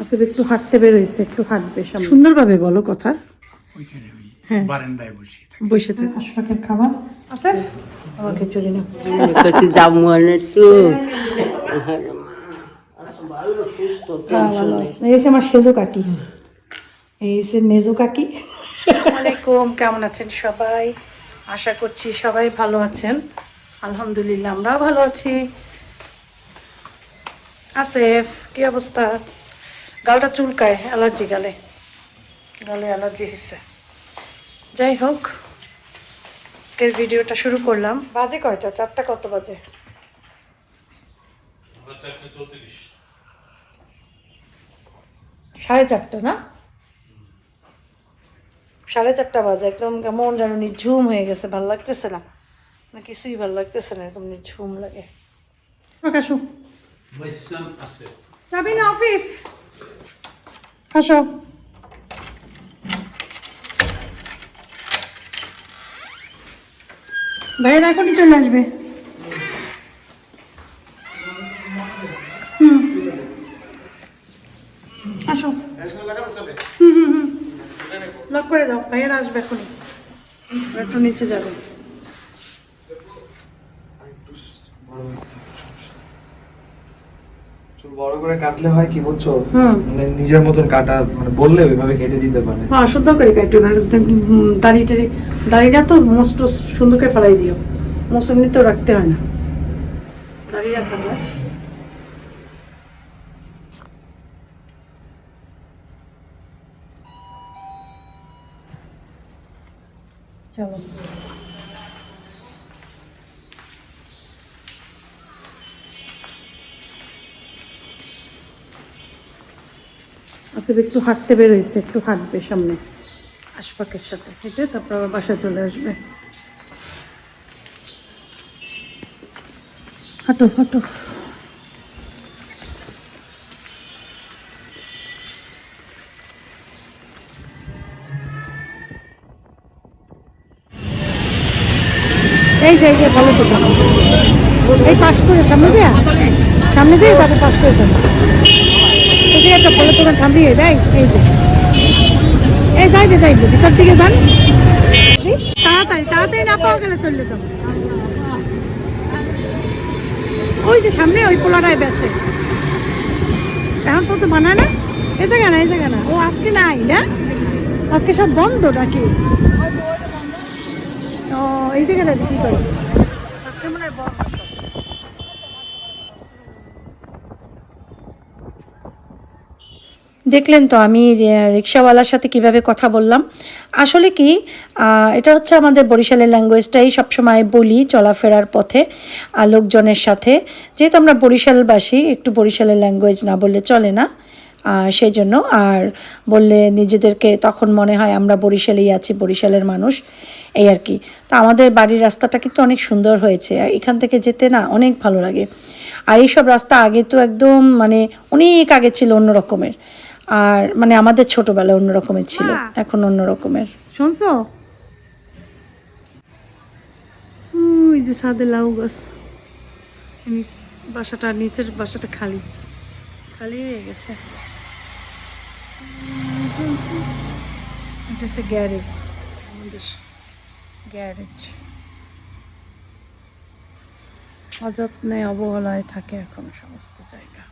আসলে একটু হাঁটতে বেরোইছে একটু হাঁটবে সুন্দরভাবে বলো কথা। ওইখানে ওই হ্যাঁ। বারান্দায় বসে বসে থাকে। আশফাকের খাবার। আছে আমার খিচুড়ি না কিছু জামুয়ানে তো। ভালো আছে। এই হচ্ছে আমার সেজো কাকি। এই মেজো কাকি। আসসালামাইকুম কেমন আছেন সবাই? আশা করছি সবাই ভালো আছেন। আলহামদুলিল্লাহ আমরা ভালো আছি। আসেফ কি অবস্থা? গালটা চুলকায় অ্যালার্জি গালে। গালে অ্যালার্জি হয়েছে যাই হোক আজকের ভিডিওটা শুরু করলাম। বাজে কয়টা? চারটা কত বাজে? সাড়ে চারটা না? সাড়ে চারটা বাজে। একদম কেমন যেন নিঝুম হয়ে গেছে। ভালো লাগতেছে না। না কিছুই ভালো লাগতেছে না। একদম নিঝুম লাগে। প্রকাশু। যাবি না অফিস? আসো। ভাইয়ের এখনই চলে আসবে। আসো। করে দাও। ভাইয়েরা আসবে এখনই। একটু নিচে যাবে। চুল বড় করে কাটলে হয় কি বুঝছ? মানে নিজের মতন কাটা মানে বললে ওইভাবে কেটে দিতে পারে। হ্যাঁ সুন্দর করে কাটু না দাড়ি টাড়ি দাড়িটা তো মস্ত সুন্দর করে ফেলাই দিও। মস্ত এমনি তো রাখতে হয় না। দাড়ি রাখা যায় চলো। আসলে একটু হাঁটতে বেরোইছে, একটু হাঁটবে সামনে আশপাকের সাথে হেঁটে তারপর আবার বাসা চলে আসবে। হাঁটো হাঁটো। এই পাশ করে, সামনে যা সামনে যেয়ে তারপর পাশ করে দেবো যে একটা ফলের দোকান থামিয়ে দেয় এই যে। এই যাইবে যাইবে ভিতর দিকে যান। তাড়াতাড়ি তাড়াতাড়ি না পাওয়া গেলে চলে যাব ওই যে সামনে, ওই পোলাটায় বেসে এখন পর্যন্ত বানায় না? এই জায়গা না এই জায়গা না। ও আজকে নাই, না? আজকে সব বন্ধ নাকি? ও, এই জায়গাটা বিক্রি করে। আজকে মনে হয় বন্ধ। দেখলেন তো আমি রিক্সাওয়ালার সাথে কীভাবে কথা বললাম। আসলে কি এটা হচ্ছে আমাদের বরিশালের ল্যাঙ্গুয়েজটাই সবসময় বলি চলাফেরার পথে লোকজনের সাথে। যেহেতু আমরা বরিশালবাসী, একটু বরিশালের ল্যাঙ্গুয়েজ না বললে চলে না সেই জন্য। আর বললে নিজেদেরকে তখন মনে হয় আমরা বরিশালেই আছি, বরিশালের মানুষ, এই আর কি। তো আমাদের বাড়ির রাস্তাটা কিন্তু অনেক সুন্দর হয়েছে এখান থেকে যেতে না অনেক ভালো লাগে। আর এইসব রাস্তা আগে তো একদম মানে অনেক আগে ছিল অন্য রকমের আর মানে আমাদের ছোটবেলায় অন্য রকমের ছিল এখন অন্য রকমের শুনছো ওই যে সাদে লাউ গাছ। বাসাটা নিচের বাসাটা খালি। খালি হয়ে গেছে। এটা হচ্ছে গ্যারেজ আমাদের গ্যারেজ। অযত্নে অবহেলায় থাকে এখন সমস্ত জায়গা।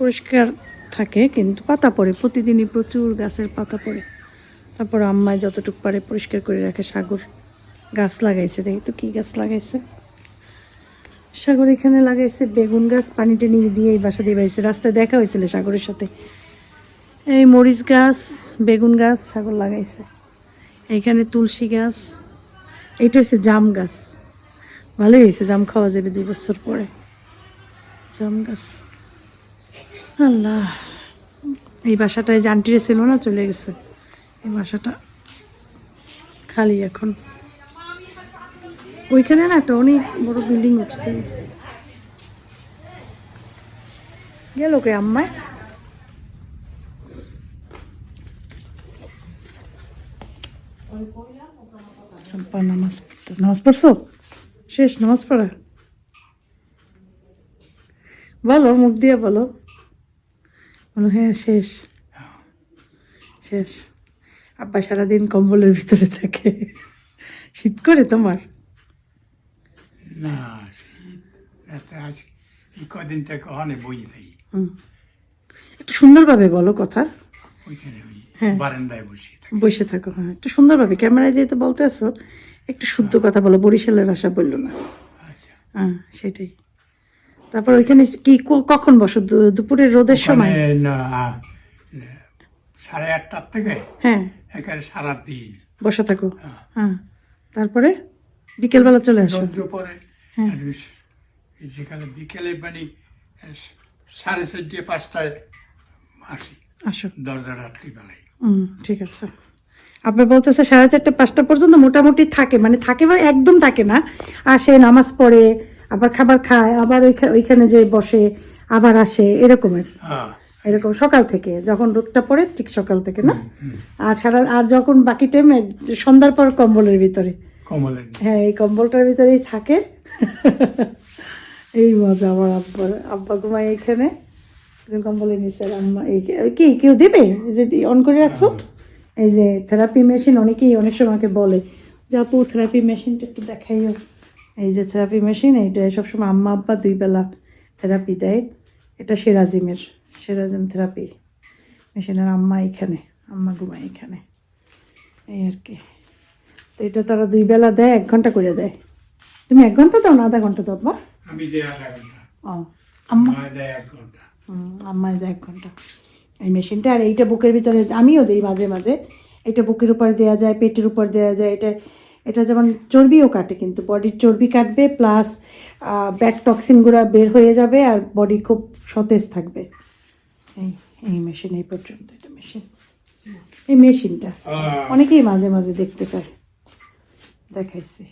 পরিষ্কার থাকে, কিন্তু পাতা পড়ে। প্রতিদিনই প্রচুর গাছের পাতা পড়ে। তারপর আম্মায় যতটুকু পারে পরিষ্কার করে রাখে। সাগর গাছ লাগাইছে। দেখি তো কী গাছ লাগাইছে। সাগর এখানে লাগাইছে বেগুন গাছ, পানি টেনে দিয়ে এই বাসা দিয়ে বাড়িছে। রাস্তায় দেখা হয়েছিল সাগরের সাথে। এই মরিচ গাছ, বেগুন গাছ, সাগর লাগাইছে। এইখানে তুলসী গাছ, এইটা হচ্ছে জাম গাছ। ভালোই হয়েছে, জাম খাওয়া যাবে দুই বছর পরে। জাম গাছ। আল্লাহ। এই বাসাটায় যে আন্টিরে ছিল না, চলে গেছে। এই বাসাটা খালি এখন। ওইখানে না একটা অনেক বড় বিল্ডিং উঠছে। গেল কে আম্মায় চম্পা পড়ছো? শেষ, নামাজ পড়া? বলো, মুখ দিয়ে বলো। বলো হ্যাঁ শেষ। শেষ। আব্বা সারাদিন কম্বলের ভিতরে থাকে। শীত করে তোমার? না শীত আজ কদিন থেকে অনেক বই থাকি একটু সুন্দরভাবে বলো কথা। ওইখানে ওই হ্যাঁ। বারান্দায় বসে থাকি। বসে থাকো হ্যাঁ। একটু সুন্দরভাবে ক্যামেরায় যেহেতু বলতে আসো একটু শুদ্ধ কথা বলো বরিশালের ভাষা বলল না। আচ্ছা। হ্যাঁ সেটাই। তারপর ওইখানে কি কখন বসো? দুপুরের রোদের সময়? সাড়ে আটটার থেকে হ্যাঁ। একেবারে সারাদিন। বসে থাকো। হ্যাঁ। হ্যাঁ তারপরে বিকেলবেলা চলে আসো। রৌদ্র পরে হ্যাঁ। এই যেখানে বিকেলে মানে সাড়ে চারটে পাঁচটায় আসি। আসো। দরজাটা আটকে বেলায় হুম ঠিক আছে। আপনার বলতেছে সাড়ে চারটে পাঁচটা পর্যন্ত মোটামুটি থাকে। মানে থাকে বা একদম থাকে না। আসে নামাজ পড়ে আবার খাবার খায় আবার ওইখানে যে বসে আবার আসে এরকমের। হ্যাঁ। এরকম সকাল থেকে যখন রোদটা পড়ে ঠিক সকাল থেকে না? আর সারা আর যখন বাকি টাইমে সন্ধ্যার পর কম্বলের ভিতরে। হ্যাঁ এই কম্বলটার ভিতরেই থাকে। এই মজা আমার আব্বার আব্বা ঘুমায় এখানে। কম্বলের নিচে আম্মা এই কি কেউ দেবে? যে অন করে রাখছো? এই যে থেরাপি মেশিন অনেকেই অনেক সময় আমাকে বলে যে আপু থেরাপি মেশিনটা একটু দেখাইও। এই যে থেরাপি মেশিন এইটা সবসময় আম্মা আব্বা দুই বেলা থেরাপি দেয়। এটা সেরাজিমের সেরাজিম থেরাপি মেশিনের আম্মা এখানে আম্মা ঘুমায় এখানে। এই আর কি। তো এটা তারা দুই বেলা দেয় এক ঘণ্টা করে দেয়। তুমি এক ঘণ্টা দাও না আধা ঘণ্টা দাও বা আমি দেয় আধা ঘণ্টা। ও আম্মা? দেয় এক ঘণ্টা। হুম, আম্মাই দেয় এক ঘণ্টা। এই মেশিনটা আর এইটা বুকের ভিতরে আমিও দিই মাঝে মাঝে। এটা বুকের উপর দেওয়া যায় পেটের উপর দেওয়া যায় এটা এটা যেমন চর্বিও কাটে কিন্তু বডির চর্বি কাটবে প্লাস ব্যাড টক্সিনগুলো বের হয়ে যাবে আর বডি খুব সতেজ থাকবে। এই এই মেশিন এই পর্যন্ত এটা মেশিন এই মেশিনটা অনেকেই মাঝে মাঝে দেখতে চায়। দেখাইছি।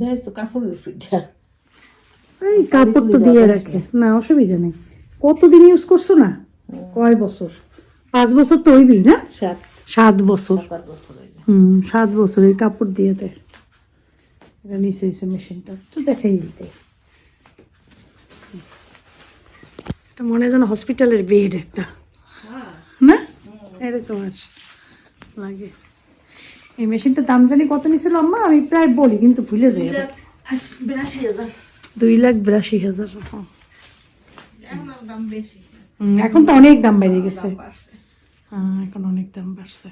দেখ তো কাপড়ের সুবিধা এই কাপড় তো দিয়ে রাখে। না অসুবিধা নেই। কতদিন ইউজ করছ না? কয় বছর? পাঁচ বছর তো হইবি না? সাত। সাত বছর। সাত বছর হয়ে হুম সাত বছরের কাপড় দিয়ে দেয়। এটা নিচে এসে মেশিনটা। তো দেখাই দেয় এটা মনে হয় যেন হসপিটালের বেড একটা। না? এরকম আছে। লাগে। এই মেশিনটার দাম জানি কত নিছিল আম্মা আমি প্রায় বলি কিন্তু ভুলে যাই দুই লাখ বিরাশি হাজার। হ্যাঁ। এখন তো অনেক দাম বেড়ে গেছে। হ্যাঁ এখন অনেক দাম বাড়ছে।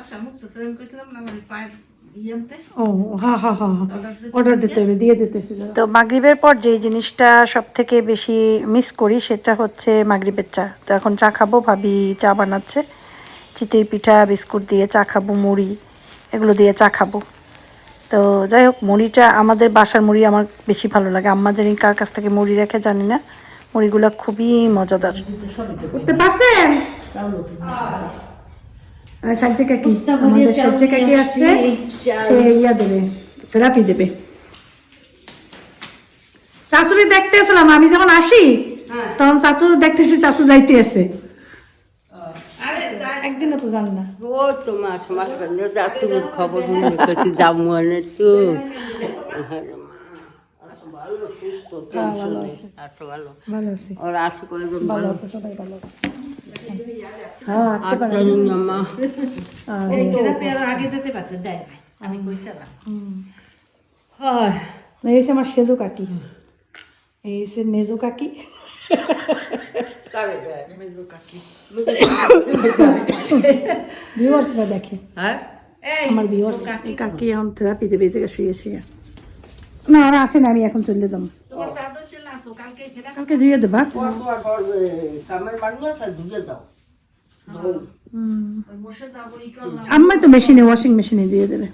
আচ্ছা তো আমি কইছিলাম না আমার পায়ের আনতে। ও অর্ডার দিতে হবে দিয়ে দিতেছি তো মাগরিবের পর যেই জিনিসটা সব থেকে বেশি মিস করি সেটা হচ্ছে মাগরিবের চা। তো এখন চা খাব ভাবি চা বানাচ্ছে। চিতই পিঠা বিস্কুট দিয়ে চা খাব মুড়ি এগুলো দিয়ে চা খাব। তো যাই হোক মুড়িটা আমাদের বাসার মুড়ি আমার বেশি ভালো লাগে। আম্মা জানি কার কাছ থেকে মুড়ি রেখে জানি না। মুড়িগুলো খুবই মজাদার। উঠতে পারছেন? সাজ্জে কাকি আমাদের সাজ্জে কাকি আসছে সে ইয়া দেবে থেরাপি দেবে শাশুড়ি দেখতে আসলাম আমি যখন আসি তখন চাচু দেখতেছি চাচু যাইতে আছে একদিনও তো জান না। ও তো মাছ মাছ খবর শুনে করছি যাব তো। ভালো হ্যাঁ, আছে। ভালো। ওর আছে সবাই ভালো আছে। হ্যাঁ পারে আগে দিতে পারতে দেয় আমি কইছিলাম হয়। এই আমার সেজো কাকি। এই হচ্ছে মেজো কাকি। ভিউয়ার্সরা দেখে। হ্যাঁ? আমার ভিউয়ার্স কাকি। এখন শুয়ে শুয়ে না আসে না আমি এখন চলে যাব। তোমার সাদা চলে আসো কালকে ধুয়ে দেবা। ধুয়ে দাও। আম্মাই তো মেশিনে ওয়াশিং মেশিনে দিয়ে দেবে।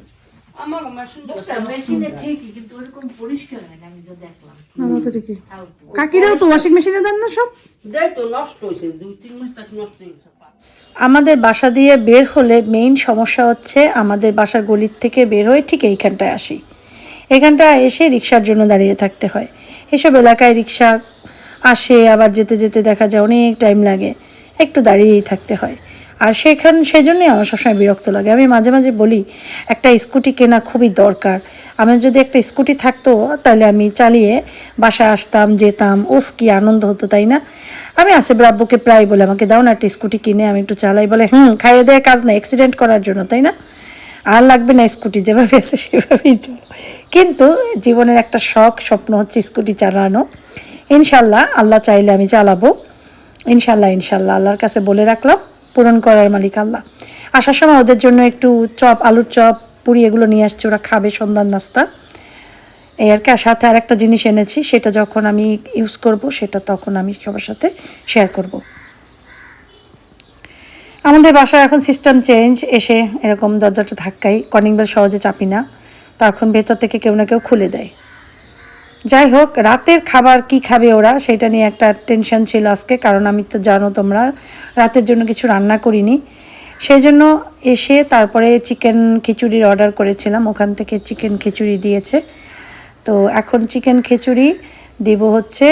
আমার মেশিন মেশিনে ঠিকই কিন্তু ওরকম পরিষ্কার হয় না আমি যা দেখলাম। না তো ঠিকই। ফালতু। কাকিরাও তো ওয়াশিং মেশিনে দেন না সব? দেয় তো নষ্ট হয়েছে দুই তিন মাস তাক নষ্ট হয়েছে আমাদের বাসা দিয়ে বের হলে মেইন সমস্যা হচ্ছে আমাদের বাসার গলির থেকে বের হয়ে ঠিক এইখানটায় আসি। এখানটায় এসে রিক্সার জন্য দাঁড়িয়ে থাকতে হয়। এসব এলাকায় রিক্সা আসে আবার যেতে যেতে দেখা যায় অনেক টাইম লাগে। একটু দাঁড়িয়েই থাকতে হয়। আর সেখান সেই জন্যই আমার সবসময় বিরক্ত লাগে। আমি মাঝে মাঝে বলি, একটা স্কুটি কেনা খুবই দরকার। আমার যদি একটা স্কুটি থাকতো, তাহলে আমি চালিয়ে বাসায় আসতাম, যেতাম। উফ, কি আনন্দ হতো, তাই না? আমি আসিফ রাব্বুকে প্রায় বলে, আমাকে দাও না একটা স্কুটি কিনে, আমি একটু চালাই। বলে, হুম, খাইয়ে দেওয়ার কাজ না অ্যাক্সিডেন্ট করার জন্য, তাই না? আর লাগবে না স্কুটি, যেভাবে আছে, সেভাবেই চলো। কিন্তু জীবনের একটা শখ, স্বপ্ন হচ্ছে স্কুটি চালানো। ইনশাল্লাহ, আল্লাহ চাইলে আমি চালাবো। ইনশাল্লাহ ইনশাল্লাহ। আল্লাহর কাছে বলে রাখলাম, পূরণ করার মালিক আল্লাহ। আসার সময় ওদের জন্য একটু চপ, আলুর চপ, পুরি এগুলো নিয়ে আসছে, ওরা খাবে সন্ধ্যার নাস্তা। এই আর কি, আর সাথে আর একটা জিনিস এনেছি, সেটা যখন আমি ইউজ করব, সেটা তখন আমি সবার সাথে শেয়ার করব। আমাদের বাসায় এখন সিস্টেম চেঞ্জ এসে এরকম দরজাটা ধাক্কাই কলিং বেল সহজে চাপি না। তখন ভেতর থেকে কেউ না কেউ খুলে দেয়। যাই হোক রাতের খাবার কি খাবে ওরা সেটা নিয়ে একটা টেনশন ছিল আজকে, কারণ আমি তো জানো তোমরা, রাতের জন্য কিছু রান্না করিনি। সেই জন্য এসে তারপরে চিকেন খিচুড়ির অর্ডার করেছিলাম, ওখান থেকে চিকেন খিচুড়ি দিয়েছে। তো এখন চিকেন খিচুড়ি দিব হচ্ছে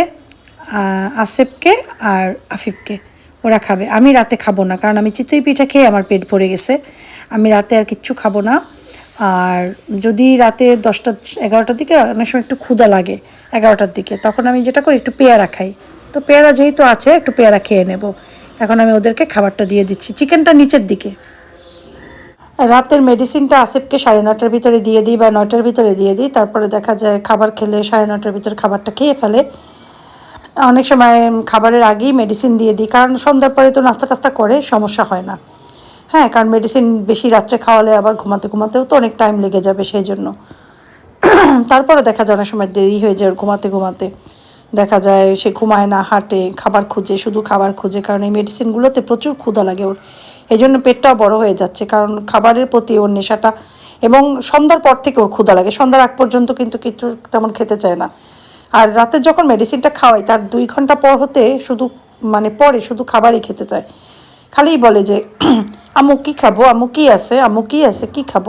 আসেফকে আর আফিফকে। ওরা খাবে। আমি রাতে খাব না, কারণ আমি চিতই পিঠা খেয়ে আমার পেট ভরে গেছে। আমি রাতে আর কিচ্ছু খাব না। আর যদি রাতে দশটা, এগারোটার দিকে অনেক সময় একটু ক্ষুদা লাগে এগারোটার দিকে, তখন আমি যেটা করি একটু পেয়ারা খাই। তো পেয়ারা যেহেতু আছে, একটু পেয়ারা খেয়ে নেব। এখন আমি ওদেরকে খাবারটা দিয়ে দিচ্ছি। চিকেনটা নিচের দিকে। রাতের মেডিসিনটা আসিফকে সাড়ে নটার ভিতরে দিয়ে দিই বা নটার ভিতরে দিয়ে দিই। তারপরে দেখা যায় খাবার খেলে সাড়ে নটার ভিতরে খাবারটা খেয়ে ফেলে। অনেক সময় খাবারের আগেই মেডিসিন দিয়ে দিই। কারণ সন্ধ্যার পরে তো নাস্তা টাস্তা করে, সমস্যা হয় না। হ্যাঁ কারণ মেডিসিন বেশি রাত্রে খাওয়ালে আবার ঘুমাতে ঘুমাতেও তো অনেক টাইম লেগে যাবে সেই জন্য তারপরে দেখা যায় অনেক সময় দেরি হয়ে যায় ঘুমাতে ঘুমাতে। দেখা যায় সে ঘুমায় না, হাঁটে, খাবার খুঁজে, শুধু খাবার খুঁজে, কারণ এই মেডিসিনগুলোতে প্রচুর ক্ষুধা লাগে ওর। এই জন্য পেটটাও বড় হয়ে যাচ্ছে, কারণ খাবারের প্রতি ওর নেশাটা এবং সন্ধ্যার পর থেকে ওর ক্ষুধা লাগে। সন্ধ্যার আগ পর্যন্ত কিন্তু কিছু তেমন খেতে চায় না। আর রাতে যখন মেডিসিনটা খাওয়াই তার দুই ঘণ্টা পর হতে শুধু মানে পরে শুধু খাবারই খেতে চায়। খালিই বলে যে, আম্মু কী খাব? আম্মু কী আছে? আম্মু কী আছে? কী খাব?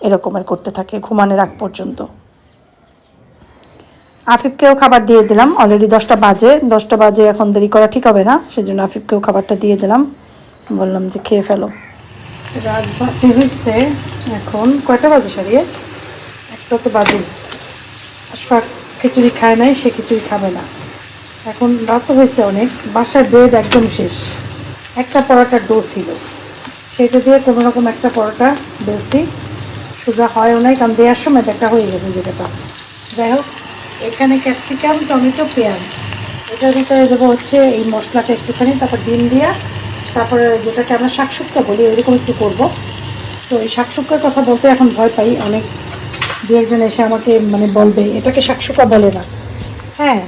এরকমের করতে থাকে ঘুমানোর আগ পর্যন্ত। আফিফকেও খাবার দিয়ে দিলাম। অলরেডি দশটা বাজে। দশটা বাজে এখন দেরি করা ঠিক হবে না। সেজন্য আফিফকেও খাবারটা দিয়ে দিলাম। বললাম যে খেয়ে ফেলো। রাত বাজে হয়েছে এখন। কয়টা বাজে সারিয়ে একটা তো বাজে। আশফাক খিচুড়ি খায় নাই, সে খিচুড়ি খাবে না। এখন রাত হয়েছে অনেক। বাসার ব্রেড একদম শেষ। একটা পরোটার ডো ছিল। সেটা দিয়ে কোনো রকম একটা পরোটা বেশি সোজা হয়ও নাই, কারণ দেওয়ার সময় দেখা হয়ে গেছে যেটা যাই হোক, এখানে ক্যাপসিকাম, টমেটো, পেঁয়াজ। এটার ভিতরে দেবো হচ্ছে এই মশলাটা একটুখানি, তারপর ডিম দিয়া, তারপরে যেটাকে আমরা শাকসুক্কা বলি এরকম একটু করব। তো এই শাকসুক্কার কথা বলতে এখন ভয় পাই, অনেক দু একজন এসে আমাকে মানে বলবে, এটাকে শাকসুক্কা বলে না। হ্যাঁ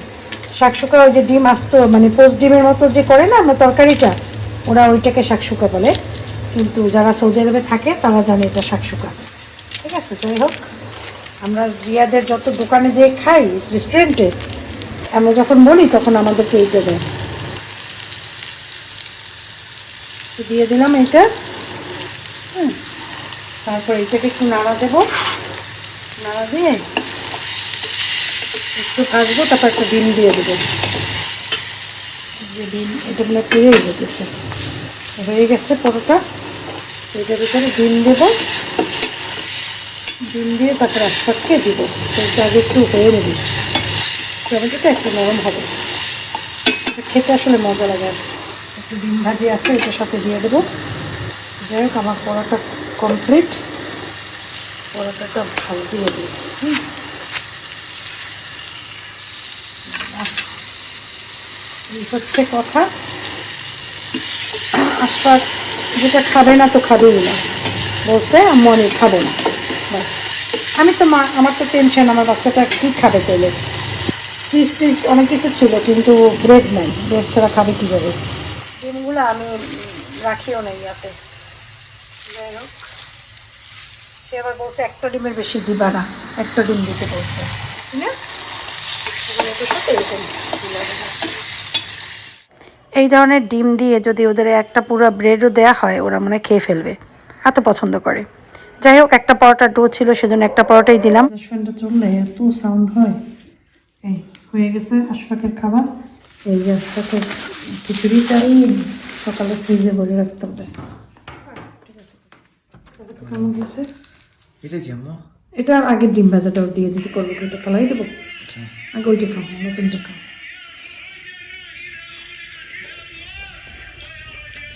শাকসুক্কা ওই যে ডিম আসতো মানে পোস্ট ডিমের মতো যে করে না, আমরা তরকারিটা ওরা ওইটাকে শাকসুক্কা বলে। কিন্তু যারা সৌদি আরবে থাকে, তারা জানে এটা শাকসুক্কা ঠিক আছে, যাই হোক। আমরা রিয়াদের যত দোকানে যেয়ে খাই রেস্টুরেন্টে আমরা যখন বলি, তখন আমাদেরকে এইটা দেয়। দিয়ে দিলাম এটা হুম। তারপর এটাকে একটু নাড়া দেবো। নাড়া দিয়ে একটু ভাজবো, তারপর একটা ডিম দিয়ে দেবো। ডিম এটা মানে পেয়ে যেতেছে হয়ে গেছে পরোটা। এটার ভিতরে ডিম দেবো। ডিম দিয়ে তারপর আশপাশকে দিব। এটা আগে একটু হয়ে নেবি। টমেটোটা একটু নরম হবে। খেতে আসলে মজা লাগে একটু ডিম ভাজি আছে, এটার সাথে দিয়ে দেবো। যাই হোক, আমার পরোটা কমপ্লিট। পরোটাটা ভালো দিয়ে দিই হুম। এই হচ্ছে কথা। আশপাশ যেটা খাবে না তো খাবেই না। বলছে আমি খাব না। আমি তো মা, আমার তো টেনশন আমার বাচ্চাটা কী খাবে তাহলে? চিজ টিজ অনেক কিছু ছিল, কিন্তু ব্রেড নাই। ব্রেড ছাড়া খাবে কীভাবে? ডিমগুলো আমি রাখিও নাই ইয়াতে। যাই হোক। সে আবার বলছে, একটা ডিমের বেশি দিবা না। একটা ডিম দিতে বলছে। না? এরকম। এই ধরনের ডিম দিয়ে যদি ওদের একটা পুরো ব্রেডও দেওয়া হয় ওরা মনে হয় খেয়ে ফেলবে। এত পছন্দ করে। যাই হোক একটা পরোটা ডো ছিল সেজন্য একটা পরোটাই দিলাম। রেস্টুরেন্টে চললে এত সাউন্ড হয়। এই হয়ে গেছে আশফাকের খাবার। এই যে আশফাকের খিচুড়িটাই সকালে ফ্রিজে ভরে রাখতে হবে। কেমন গেছে এটা কি আম্মা? এটা আগের ডিম ভাজাটাও দিয়ে দিছি করব এটা ফেলাই দেবো। আচ্ছা। আগে ওইটা খাও নতুনটা খাও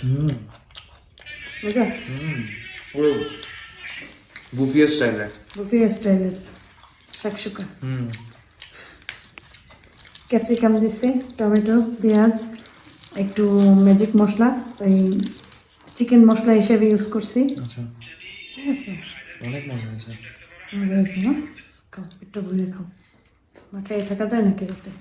হুম। বুঝা হুম পুরো বুফিয়া স্টাইলের বুফিয়া স্টাইলের শাকসুকা। হুম। ক্যাপসিকাম দিছি টমেটো পেঁয়াজ একটু ম্যাজিক মশলা ওই চিকেন মশলা হিসেবে ইউজ করছি। আচ্ছা। ঠিক আছে? অনেক মজা হয়েছে। মজা হয়েছে না? খাও একটু ভুলে খাও। না খেয়ে থাকা যায় নাকি রাতে